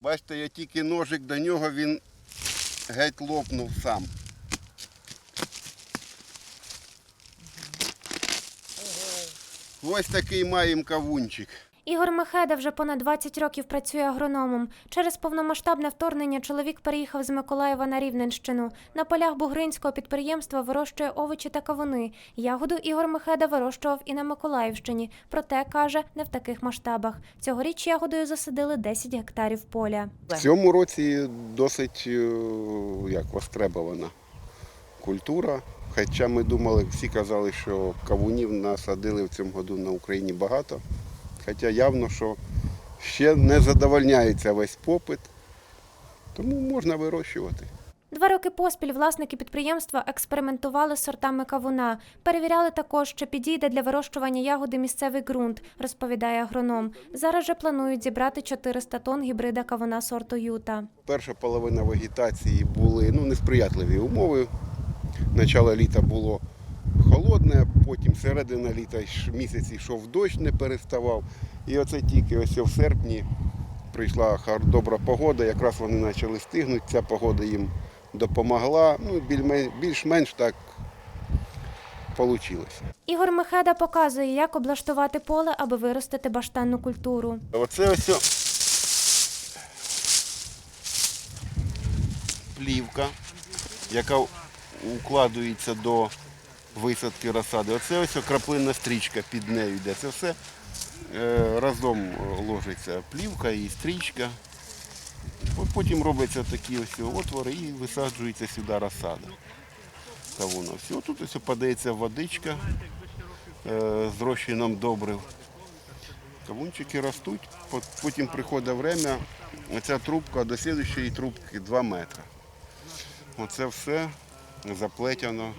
Бачите, я тільки ножик до нього, він геть лопнув сам. Ось такий маємо кавунчик. Ігор Мехеда вже понад 20 років працює агрономом. Через повномасштабне вторгнення чоловік переїхав з Миколаєва на Рівненщину. На полях бугринського підприємства вирощує овочі та кавуни. Ягоду Ігор Мехеда вирощував і на Миколаївщині. Проте каже, не в таких масштабах. Цьогоріч ягодою засадили 10 гектарів поля. В цьому році досить е, як, востребована культура. Хоча ми думали, всі казали, що кавунів насадили в цьому году на Україні багато. Хоча явно, що ще не задовольняється весь попит, тому можна вирощувати. Два роки поспіль власники підприємства експериментували з сортами кавуна. Перевіряли також, чи підійде для вирощування ягоди місцевий ґрунт, розповідає агроном. Зараз же планують зібрати 400 тонн гібрида кавуна сорту Юта. Перша половина вегетації були ну, несприятливі умови. Начало літа було холодне, потім середина літа місяць йшов дощ, не переставав. І оце тільки ось в серпні прийшла добра погода, якраз вони почали стигнути, ця погода їм допомогла. Ну, більш- більш-менш так вийшло. Ігор Мехеда показує, як облаштувати поле, аби виростити баштанну культуру. Оце ось плівка, яка укладується до висадки розсади. Оце ось краплинна стрічка під нею йде. Це все е, разом ложиться плівка і стрічка. Потім робляться такі ось отвори і висаджується сюди розсада. Кавуна. Все, тут ось подається водичка е, з розчином добрив. Кавунчики ростуть, потім приходить время, оця трубка до слідчої трубки 2 метри. Оце все заплетено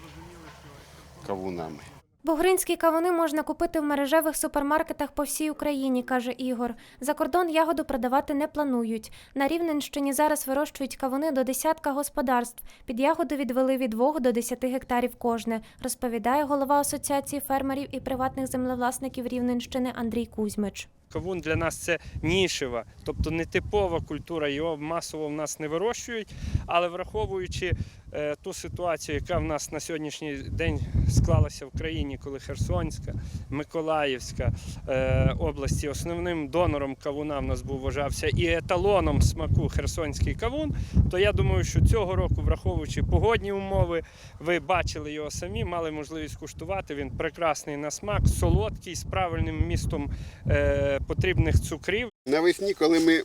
кавунами. Бугринські кавуни можна купити в мережевих супермаркетах по всій Україні, каже Ігор. За кордон ягоду продавати не планують. На Рівненщині зараз вирощують кавуни до десятка господарств. Під ягоду відвели від 2 до 10 гектарів кожне, розповідає голова Асоціації фермерів і приватних землевласників Рівненщини Андрій Кузьмич. Кавун для нас це нішева, тобто не типова культура, його масово в нас не вирощують. Але враховуючи е, ту ситуацію, яка в нас на сьогоднішній день склалася в країні, коли Херсонська, Миколаївська е, області основним донором кавуна в нас був вважався і еталоном смаку херсонський кавун, то я думаю, що цього року, враховуючи погодні умови, ви бачили його самі, мали можливість куштувати. Він прекрасний на смак, солодкий, з правильним містом е, потрібних цукрів. Навесні, коли ми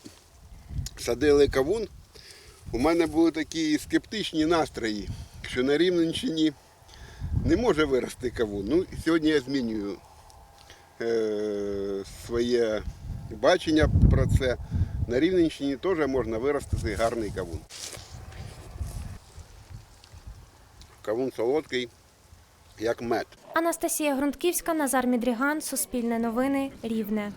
садили кавун, у мене були такі скептичні настрої, що на Рівненщині не може вирости кавун. Ну, сьогодні я змінюю е, своє бачення про це. На Рівненщині теж можна виростити гарний кавун. Кавун солодкий, як мед. Анастасія Грунтківська, Назар Мідріган, Суспільне новини, Рівне.